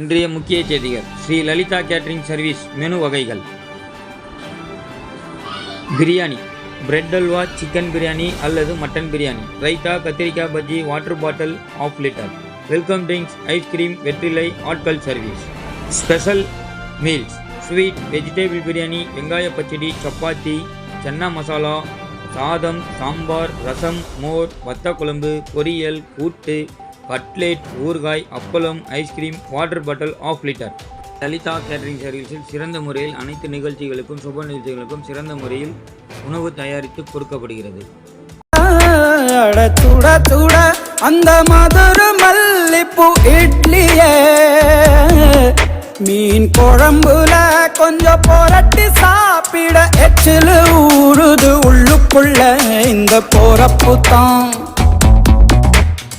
இன்றைய முக்கிய செய்திகள். Sri Lalitha catering service menu வகைகள். பிரியாணி. பிரெட் அல்வா சிக்கன் பிரியாணி அல்லது மட்டன் பிரியாணி. ரைத்தா கத்திரிக்காய் bajji water bottle half litre welcome drinks ice cream வெற்றிலை ஆட்கள் service. Special meals. Sweet vegetable biryani வெங்காய பச்சடி சப்பாத்தி சன்னா மசாலா சாதம் சாம்பார் ரசம் மோர் வத்த குழம்பு பொரியல் கூட்டு கட்லேட் ஊறுகாய் அப்பளம் ice cream water bottle half litre Lalitha catering சர்வீஸில் சிறந்த முறையில் அனைத்து நிகழ்ச்சிகளுக்கும் சுப நிகழ்ச்சிகளுக்கும் சிறந்த முறையில் உணவு தயாரித்து கொடுக்கப்படுகிறது. அட அந்த மதுர மல்லிப்பூ இட்லியே. மீன் குழம்புல கொஞ்சம் புரட்டி சாப்பிட எச்சில் ஊறுது உள்ளுக்குள்ள இந்த போறப்பு தான்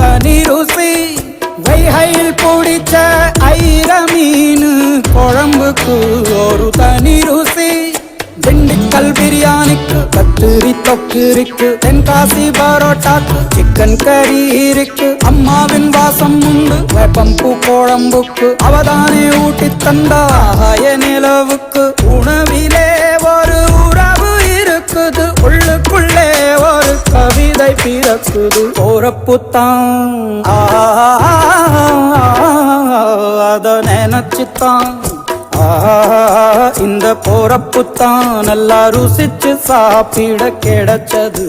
தனி ருசி வைகையில் பிடிச்ச ஐர மீன் குழம்புக்கு ஒரு தனி ருசி. திண்டுக்கல் பிரியாணிக்கு கத்திரி தொக்கு இருக்கு தென்காசி பரோட்டாக்கு சிக்கன் கறி இருக்கு. அம்மாவின் வாசம் உண்டு வேப்பம்பூ குழம்புக்கு அவதானே ஊட்டி தந்தாய நிலவுக்கு. கவிதை பிறக்குது போறப்புத்தான் அத நினைச்சுத்தான் இந்த போறப்புத்தான் நல்லா ருசிச்சு சாப்பிட கிடைச்சது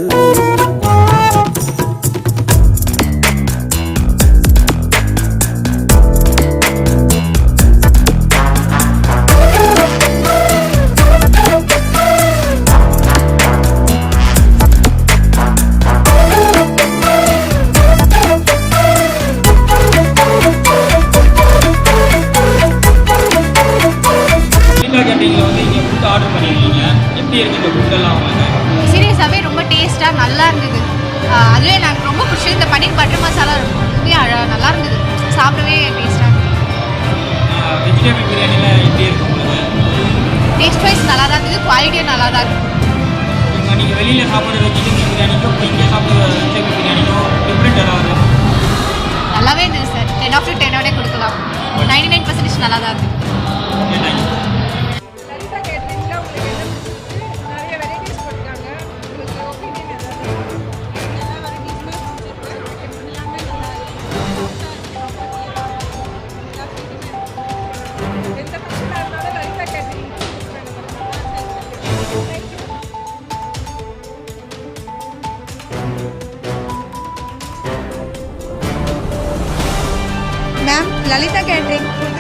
கேட்டரிங்கில் வந்து இங்கே ஃபுட் ஆர்டர் பண்ணியிருக்கீங்க எப்படி இருக்கு இந்த ஃபுட்டெல்லாம் வாங்க சீரியஸாகவே ரொம்ப டேஸ்ட்டாக நல்லா இருந்தது. அதுவே எனக்கு ரொம்ப பிடிச்சது. இந்த பன்னீர் பட்டர் மசாலா ரொம்பவே அழ- நல்லா இருந்தது. சாப்பிடவே டேஸ்ட்டாக வெஜிடபிள் பிரியாணியில் எப்படி இருக்கு உங்களுக்கு? டேஸ்ட் வைஸ் நல்லா தான் இருந்தது. குவாலிட்டியும் நல்லா தான் இப்போ நீங்கள் வெளியில் சாப்பிட்ற வெஜிடபிள் பிரியாணிக்கும் இங்கே சாப்பிட்ற வெஜிடபிள் பிரியாணிக்கும் டிஃப்ரெண்ட் ஏதாவது நல்லாவே இருந்தது சார் டென் ஆஃப் டென்னோடே கொடுக்கலாம். நைன்டி நைன் பர்சன்டேஜ் நல்லா தான் இருந்தது. I am Lalita Catering.